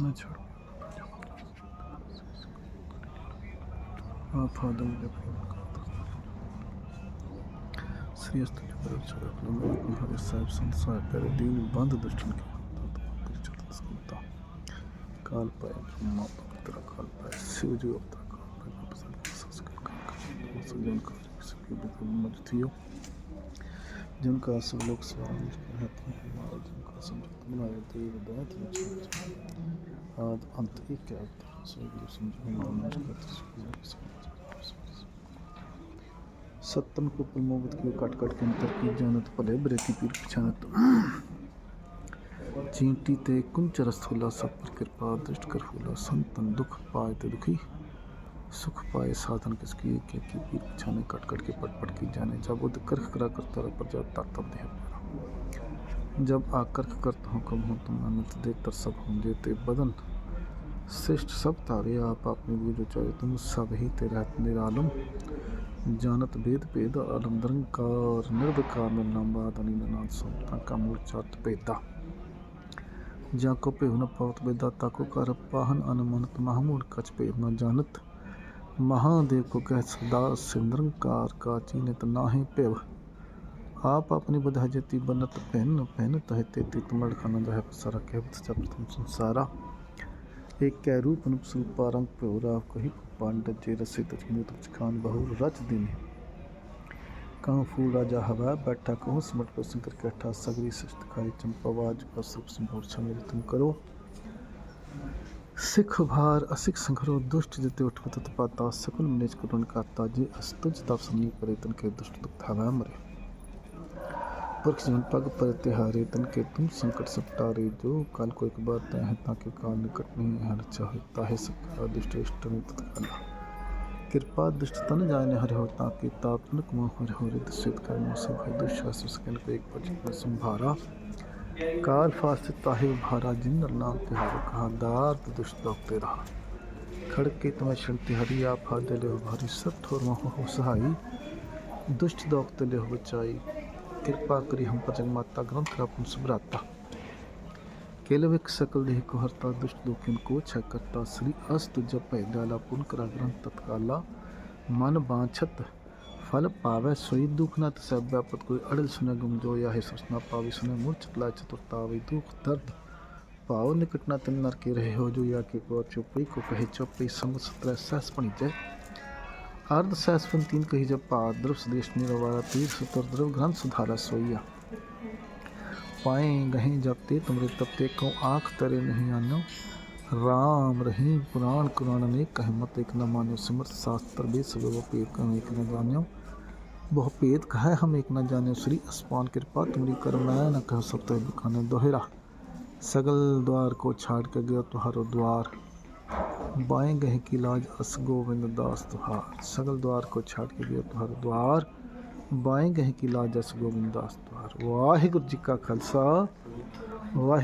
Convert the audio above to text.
न छोड़ आप आदम जब श्रेष्ठ हमारे साहिब संसार पर दीन बंद दुष्टन के काल पाए ब्रह्मा पवित्र काल पाए शिव जी अवतार काल पाए पसंद संस्कृत काल का सबके बिल्कुल मजथियो जिनका सब लोग स्वामी कहते हैं संयुक्त बनाए देव दैत आद अंत एक है सो गुरु समझो नमस्कार सत्तन को प्रमोद की काट काट के अंतर की जानत भले बरे की पीर पछानत चींटी ते कुंच रसोला सब पर कृपा दृष्ट कर फूला संतन दुख पाए ते दुखी सुख पाए साधन किसकी के की पीर पछाने कट कट के पट पट की जाने जब बुद्ध करख करा करता रह पर जब तब दे प्यारा जब आकर करता हूँ कम हूँ तुम अनंत दे तर सब हम देते बदन। श्रेष्ठ सब तारे, आप अपने गुरु चाहे, तुम सब ही तेरा निरालम। जानत भेद भेद आलम निरंकार निर्विकार निर्नामाद अनिनाद समता का मूल चात पेदा। जाको पे हुन पावत बेदा ताको कर, पाहन अनमनत महामूल कच पे न जानत। महादेव को कह सदा से निरंकार का चीनत नाहे पेव। आप अपनी बधा जति बनत पहन पहन तह तेति तुमड़ खानंद है पसारा कहत जब तुम संसारा। एक कै रूप अनुप स्वरूपा रंग प्योरा कही पांड जे रसे तजमूत खान बहुर रच दिन। कहाँ फूल राजा हवा बैठा कहूँ, सिमट पर शंकर कैठा सगरी सस्त खाई चंपावाज का सब संभव छमेल तुम करो। सिख भार असिख संघरो, दुष्ट जिते उठ तत पाता, सकुल मनेज करुण काता जे अस्तुज तप समनी करे के दुष्ट दुख थावा मरे। पुरख जीवन पग पर तिहारे तन के तुम संकट सपटारे जो काल को एक बार तय है ताकि काल निकट नहीं है रचा है ताहे सकरा दुष्ट इष्ट तत्काला कृपा दुष्ट तन जाने हरे हो ताकि ताप मोह हरे हो सिद्ध कर्मों से भय दुष्ट सकल को एक में संभारा काल फास्ट ताहे भारा जिन नाम तिहार कहा दार दुष्ट दौड़ते रहा खड़के तुम्हें छिड़ती हरी आप हाथ ले हो भारी सब ठोर मोह हो सहाई दुष्ट दौड़ते ले हो बचाई कृपा करी हम पर जगमाता ग्रंथ रापुन सुभराता केलविक सकल देह को हरता दुष्ट दुखिन को छह करता श्री अस्तु जप डाला पुन करा ग्रंथ तत्काला मन बाछत फल पावे सोई दुख न तस व्यापत कोई अड़ल सुने गुम जो या है सोचना पावी सुने मूर्छ चतला चतुरतावी दुख दर्द पाओ निकट न तिन नर के रहे हो जो या के को चुपई को कहे चुपई संग सत्रह सहस पणी जय अर्ध सहस्वन तीन कही जब पाद द्रव सदेश निरवारा, तीर सुतर, द्रव ग्रंथ सुधारा सोइया पाए गहे जब ते, तुमरे तब ते को आँख तरे नहीं आनो राम रहीम पुराण कुरान ने कह मत एक न मान्यो सिमृत शास्त्र बे सब पेद कह एक न जान्यो। बहु पेद कह हम एक न जान्यो, श्री अस्पान कृपा, तुमरी करुणा न कह सत्य दुखाने दोहरा। सगल द्वार को छाड़ के गयो तुहारो द्वार। बाएँ गहे की लाज अस गोविंद दास तुहार सगल द्वार को छाड़ के गयो तुहार द्वार बाएँ गहे की लाज अस गोविंद दास तुहार वाहिगुरु जी का खालसा वाहिगुरु